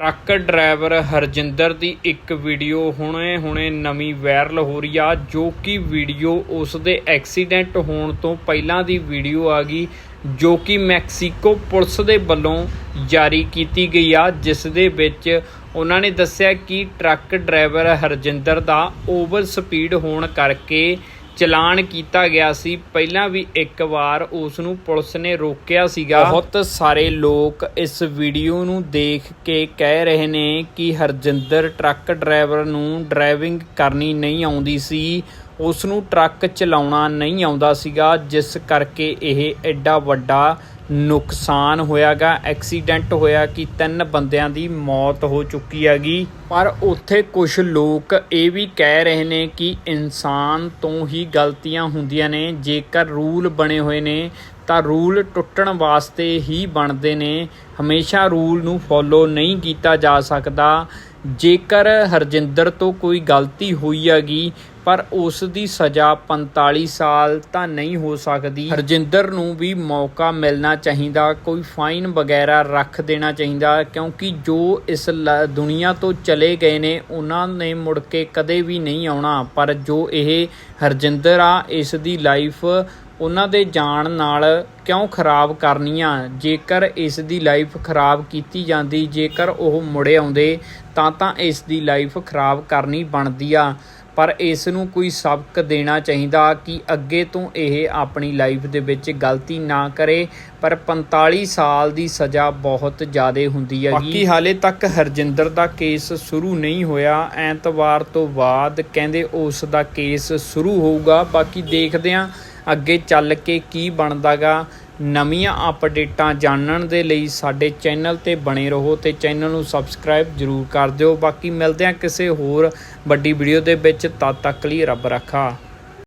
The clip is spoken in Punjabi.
ਟਰੱਕ ਡਰਾਈਵਰ ਹਰਜਿੰਦਰ ਦੀ ਇੱਕ ਵੀਡੀਓ ਹੁਣੇ ਹੁਣੇ ਨਵੀਂ ਵਾਇਰਲ ਹੋ ਰਹੀ ਆ, ਜੋ ਕਿ ਵੀਡੀਓ ਉਸ ਦੇ ਐਕਸੀਡੈਂਟ ਹੋਣ ਤੋਂ ਪਹਿਲਾਂ ਦੀ ਵੀਡੀਓ ਆ ਗਈ, ਜੋ ਕਿ ਮੈਕਸੀਕੋ ਪੁਲਿਸ ਦੇ ਵੱਲੋਂ ਜਾਰੀ ਕੀਤੀ ਗਈ ਆ, ਜਿਸ ਦੇ ਵਿੱਚ ਉਹਨਾਂ ਨੇ ਦੱਸਿਆ ਕਿ ਟਰੱਕ ਡਰਾਈਵਰ ਹਰਜਿੰਦਰ ਦਾ ਓਵਰ ਸਪੀਡ ਹੋਣ ਕਰਕੇ ਚਲਾਨ ਕੀਤਾ ਗਿਆ ਸੀ। ਪਹਿਲਾਂ ਵੀ ਇੱਕ ਵਾਰ ਉਸ ਨੂੰ ਪੁਲਿਸ ਨੇ ਰੋਕਿਆ ਸੀਗਾ। ਬਹੁਤ ਸਾਰੇ ਲੋਕ ਇਸ ਵੀਡੀਓ ਨੂੰ ਦੇਖ ਕੇ ਕਹਿ ਰਹੇ ਨੇ ਕਿ ਹਰਜਿੰਦਰ ਟਰੱਕ ਡਰਾਈਵਰ ਨੂੰ ਡਰਾਈਵਿੰਗ ਕਰਨੀ ਨਹੀਂ ਆਉਂਦੀ ਸੀ। ਉਸ ਨੂੰ ਟਰੱਕ ਚਲਾਉਣਾ ਨਹੀਂ ਆਉਂਦਾ ਸੀਗਾ, ਜਿਸ ਕਰਕੇ ਇਹ ਐਡਾ ਵੱਡਾ ਨੁਕਸਾਨ ਹੋਇਆਗਾ, ਐਕਸੀਡੈਂਟ ਹੋਇਆ ਕਿ ਤਿੰਨ ਬੰਦਿਆਂ ਦੀ ਮੌਤ ਹੋ ਚੁੱਕੀ ਹੈਗੀ। ਪਰ ਉੱਥੇ ਕੁਝ ਲੋਕ ਇਹ ਵੀ ਕਹਿ ਰਹੇ ਨੇ ਕਿ ਇਨਸਾਨ ਤੋਂ ਹੀ ਗਲਤੀਆਂ ਹੁੰਦੀਆਂ ਨੇ। ਜੇਕਰ ਰੂਲ ਬਣੇ ਹੋਏ ਨੇ, ਤਾਂ ਰੂਲ ਟੁੱਟਣ ਵਾਸਤੇ ਹੀ ਬਣਦੇ ਨੇ। ਹਮੇਸ਼ਾ ਰੂਲ ਨੂੰ ਫੋਲੋ ਨਹੀਂ ਕੀਤਾ ਜਾ ਸਕਦਾ। ਜੇਕਰ ਹਰਜਿੰਦਰ ਤੋਂ ਕੋਈ ਗਲਤੀ ਹੋਈ ਹੈਗੀ ਪਰ ਉਸ ਦੀ ਸਜ਼ਾ 45 ਸਾਲ ਤਾਂ ਨਹੀਂ ਹੋ ਸਕਦੀ। ਹਰਜਿੰਦਰ ਨੂੰ ਵੀ ਮੌਕਾ ਮਿਲਣਾ ਚਾਹੀਦਾ, ਕੋਈ ਫਾਈਨ ਵਗੈਰਾ ਰੱਖ ਦੇਣਾ ਚਾਹੀਦਾ, ਕਿਉਂਕਿ ਜੋ ਇਸ ਲ- ਦੁਨੀਆ ਤੋਂ ਚਲੇ ਗਏ ਨੇ, ਉਹਨਾਂ ਨੇ ਮੁੜ ਕੇ ਕਦੇ ਵੀ ਨਹੀਂ ਆਉਣਾ। ਪਰ ਜੋ ਇਹ ਹਰਜਿੰਦਰ ਆ, ਇਸ ਦੀ ਲਾਈਫ ਉਹਨਾਂ ਦੇ ਜਾਣ ਨਾਲ ਕਿਉਂ ਖਰਾਬ ਕਰਨੀਆਂ? ਜੇਕਰ ਇਸ ਦੀ ਲਾਈਫ ਖਰਾਬ ਕੀਤੀ ਜਾਂਦੀ, ਜੇਕਰ ਉਹ ਮੁੜੇ ਆਉਂਦੇ, ਤਾਂ ਤਾਂ ਇਸ ਦੀ ਲਾਈਫ ਖਰਾਬ ਕਰਨੀ ਬਣਦੀ ਆ। ਪਰ ਇਸ ਨੂੰ ਕੋਈ ਸਬਕ ਦੇਣਾ ਚਾਹੀਦਾ ਕਿ ਅੱਗੇ ਤੋਂ ਇਹ ਆਪਣੀ ਲਾਈਫ ਦੇ ਵਿੱਚ ਗਲਤੀ ਨਾ ਕਰੇ। ਪਰ 45 ਸਾਲ ਦੀ ਸਜ਼ਾ ਬਹੁਤ ਜ਼ਿਆਦਾ ਹੁੰਦੀ ਹੈ ਬਾਕੀ ਹਾਲੇ ਤੱਕ ਹਰਜਿੰਦਰ ਦਾ ਕੇਸ ਸ਼ੁਰੂ ਨਹੀਂ ਹੋਇਆ। ਐਤਵਾਰ ਤੋਂ ਬਾਅਦ ਕਹਿੰਦੇ ਉਸ ਦਾ ਕੇਸ ਸ਼ੁਰੂ ਹੋਊਗਾ। ਬਾਕੀ ਦੇਖਦੇ ਹਾਂ ਅੱਗੇ ਚੱਲ ਕੇ ਕੀ ਬਣਦਾਗਾ। ਨਵੀਆਂ ਅਪਡੇਟਾਂ ਜਾਣਨ ਦੇ ਲਈ ਸਾਡੇ ਚੈਨਲ ਤੇ ਬਣੇ ਰਹੋ ਤੇ ਚੈਨਲ ਨੂੰ ਸਬਸਕ੍ਰਾਈਬ ਜਰੂਰ ਕਰ ਦਿਓ। ਬਾਕੀ ਮਿਲਦੇ ਹਾਂ ਕਿਸੇ ਹੋਰ ਵੱਡੀ ਵੀਡੀਓ ਦੇ ਵਿੱਚ, ਤਦ ਤੱਕ ਲਈ ਰੱਬ ਰੱਖਾ।